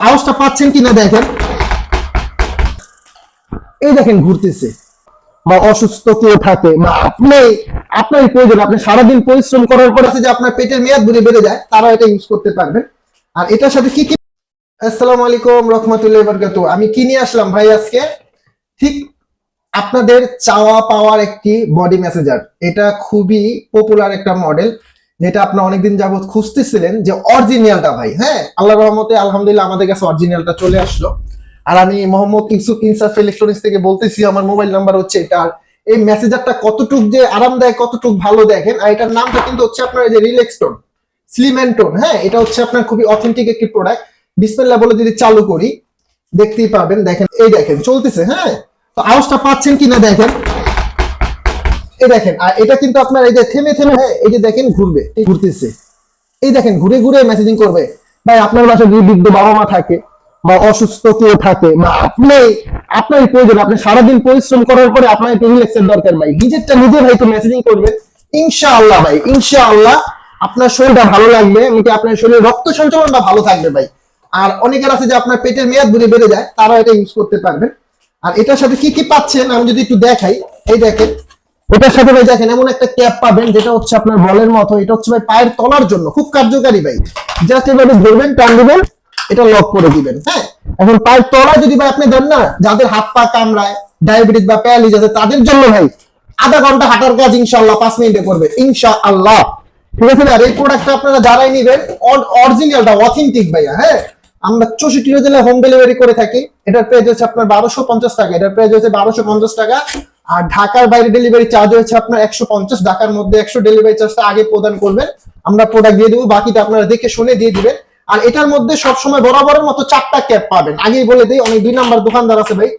আওয়াজটা পাচ্ছেন কিনা দেখেন। এই দেখেন ঘুরতেছে। বা অসুস্থ কেউ থাকে। বা আপনি, আপনার প্রয়োজন, আপনি সারাদিন পরিশ্রম করার পর যে আপনার পেটের মেয়াদ বুড়ি বেড়ে যায়, তারা এটা ইউজ করতে পারবেন। আর এটার সাথে কি কি আসসালামু আলাইকুম, রহমতুল্লাহ বরকাত আমি কি নিয়ে আসলাম ভাই আজকে? ঠিক আপনাদের চাওয়া পাওয়ার একটি বডি মেসেজার এটা খুবই পপুলার একটা মডেল যেটা আপনার অনেকদিন যাবত খুঁজতেছিলেন যে অরিজিনালটা ভাই হ্যাঁ? আল্লাহ রহমতে, আলহামদুলিল্লাহ আমাদের কাছে অরিজিনালটা চলে আসলো। আর আমি মোহাম্মদ ইউসুফ ইনসাফ ইলেকট্রনিক্স থেকে বলতেছি, আমার মোবাইল নাম্বার হচ্ছে এটা এই মেসেজারটা কতটুক যে আরামদায়ক কতটুক ভালো দেখেন, আর এটার নামটা কিন্তু হচ্ছে আপনার যে relax tone slim and tone হ্যাঁ? এটা হচ্ছে আপনার খুবই অথেন্টিক একটি প্রোডাক্ট বিসমিল্লাহ বলে যদি চালু করি, দেখতেই পাবেন দেখেন, এই দেখেন, চলতেছে হ্যাঁ? তো আওয়াজটা পাচ্ছেন কিনা দেখেন। এই দেখেন, আর এটা কিন্তু আপনার এই যে থেমে থেমে হ্যাঁ এই যে দেখেন ঘুরবে, ঘুরতেছে। এই দেখেন, ঘুরে ঘুরে মেসেজিং করবে। ভাই, আপনার বাসায় যদি বৃদ্ধ বাবা মা থাকে, বা অসুস্থ কেউ থাকে, বা আপনি আপনার প্রয়োজন, আপনি সারাদিন পরিশ্রম করার পরে আপনার একটু রিল্যাক্সের দরকার, ভাই। নিজেরটা নিজে ভাই একটু মেসেজিং করবেন ইনশাআল্লাহ, ভাই, ইনশাআল্লাহ আপনার শরীরটা ভালো লাগবে এমনকি আপনার শরীরে রক্ত সঞ্চালনটা ভালো থাকবে, ভাই। আর অনেকের আছে যে আপনার পেটের মেয়াদ বুড়ি বেড়ে যায় তারা এটা ইউজ করতে পারবেন। আর এটার সাথে কি কি পাচ্ছেন, আমি যদি একটু দেখাই, এই দেখেন এটার সাথে ভাই দেখেন এমন একটা ক্যাপ পাবেন যেটা হচ্ছে আপনার বলের মতো, এটা হচ্ছে ভাই পায়ের তলার জন্য, খুব কার্যকারী ভাই। জাস্ট এভাবে ধরবেন, টান দিবেন, এটা লক করে দিবেন হ্যাঁ? এখন পায়ের তলায় যদি ভাই আপনি দেন না, যাদের হাত পা কামড়ায় ডায়াবেটিস বা প্যারালিজ আছে, তাদের জন্য ভাই আধা ঘণ্টা হাঁটার কাজ ইনশাআল্লাহ পাঁচ মিনিটে করবে, ইনশাআল্লাহ। ঠিক আছে আর এই প্রোডাক্টটা আপনারা যারাই নিবেন অরিজিনালটা অথেন্টিক ভাইয়া হ্যাঁ? আমরা চৌষট্টি হোম ডেলিভারি করে থাকি, এটার প্রাইস হচ্ছে আপনার বারোশো পঞ্চাশ টাকা, এটার প্রাইস হচ্ছে বারোশো পঞ্চাশ টাকা। আর ঢাকার বাইরে ডেলিভারি চার্জ হচ্ছে আপনার একশো পঞ্চাশ, ঢাকার মধ্যে একশো ডেলিভারি চার্জটা আগে প্রদান করবেন। আমরা প্রোডাক্ট দিয়ে দেবো, বাকিটা আপনারা দেখে শুনে দিয়ে দিবেন। আর এটার মধ্যে সবসময় বরাবরের মতো চারটা ক্যাপ পাবেন। আগেই বলে দিই, অনেক দুই নাম্বার দোকানদার আছে ভাই,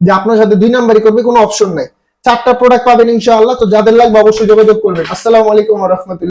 যে আপনার সাথে দুই নাম্বারই করবে, কোনো অপশন নাই। চারটা প্রোডাক্ট পাবেন ইনশাআল্লাহ, তো যাদের লাগবে অবশ্যই যোগাযোগ করবেন। আসসালামু আলাইকুম রহমতুল্লাহ।